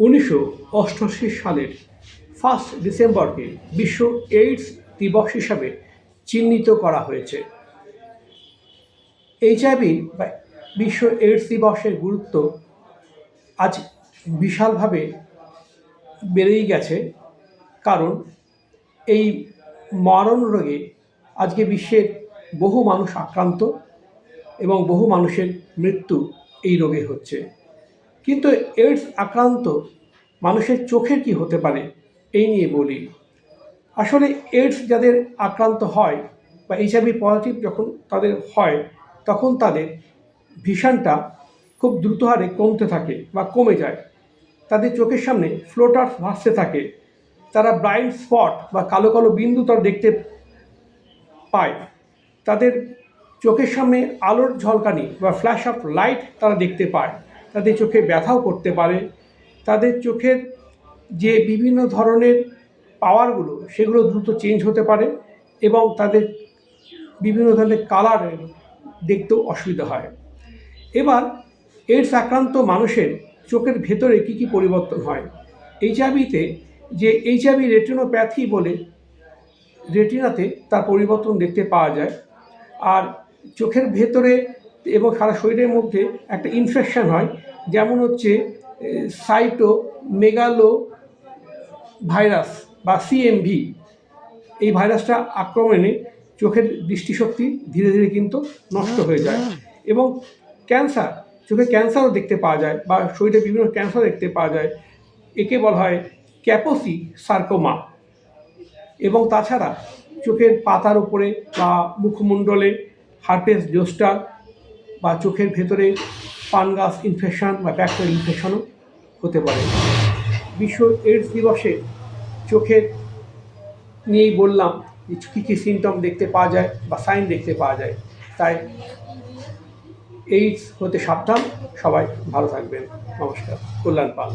উনিশশো অষ্টআশি সালের ফার্স্ট ডিসেম্বরকে বিশ্ব এইডস দিবস হিসাবে চিহ্নিত করা হয়েছে। এইচআইভি বা বিশ্ব এইডস দিবসের গুরুত্ব আজ বিশালভাবে বেড়েই গেছে। কারণ এই মারণ রোগে আজকে বিশ্বের বহু মানুষ আক্রান্ত এবং বহু মানুষের মৃত্যু এই রোগে হচ্ছে। কিন্তু এইডস আক্রান্ত মানুষের চোখের কি হতে পারে? এই নিয়ে বলি। আসলে এইডস যাদের আক্রান্ত হয় বা এইচআইভি পজিটিভ যখন তাদের হয়, তখন তাদের ভিশনটা খুব দ্রুত হারে কমতে থাকে বা কমে যায়। তাদের চোখের সামনে ফ্লোটার ভাসতে থাকে। তারা ব্লাইন্ড স্পট বা কালো কালো বিন্দু তারা দেখতে পায়। তাদের চোখের সামনে আলোর ঝলকানি বা ফ্ল্যাশ অফ লাইট তারা দেখতে পায়। তাদের চোখে ব্যথাও করতে পারে। তাদের চোখের যে বিভিন্ন ধরনের পাওয়ারগুলো সেগুলো দ্রুত চেঞ্জ হতে পারে এবং তাদের বিভিন্ন ধরনের কালারের দেখতেও অসুবিধা হয়। এবার এইডস আক্রান্ত মানুষের চোখের ভেতরে কী কী পরিবর্তন হয়? এইচআইভিতে যে এইচআইভি রেটিনোপ্যাথি বলে রেটিনাতে তার পরিবর্তন দেখতে পাওয়া যায়। আর চোখের ভেতরে এবং সারা শরীরের মধ্যে একটা ইনফেকশন হয়, যেমন হচ্ছে সাইটো মেগালো ভাইরাস বা সিএমভি এই ভাইরাসটা আক্রমণে চোখের দৃষ্টিশক্তি ধীরে ধীরে কিন্তু নষ্ট হয়ে যায় এবং ক্যান্সার, চোখে ক্যান্সারও দেখতে পাওয়া যায় বা শরীরে বিভিন্ন ক্যান্সার দেখতে পাওয়া যায়। একে বলা হয় ক্যাপোসি সার্কোমা এবং তাছাড়া চোখের পাতার উপরে বা মুখমণ্ডলে হার্পেস জোস্টার বা চোখের ভেতরে পানগাস ইনফেকশন বা ব্যাকটেরিয়াল ইনফেকশনও হতে পারে। বিশ্ব এইডস দিবসে চোখের নিয়েই বললাম যে কী কী সিমটম দেখতে পাওয়া যায় বা সাইন দেখতে পাওয়া যায়। তাই এইডস হতে সাবধান। সবাই ভালো থাকবেন। নমস্কার। কল্যাণ পাল।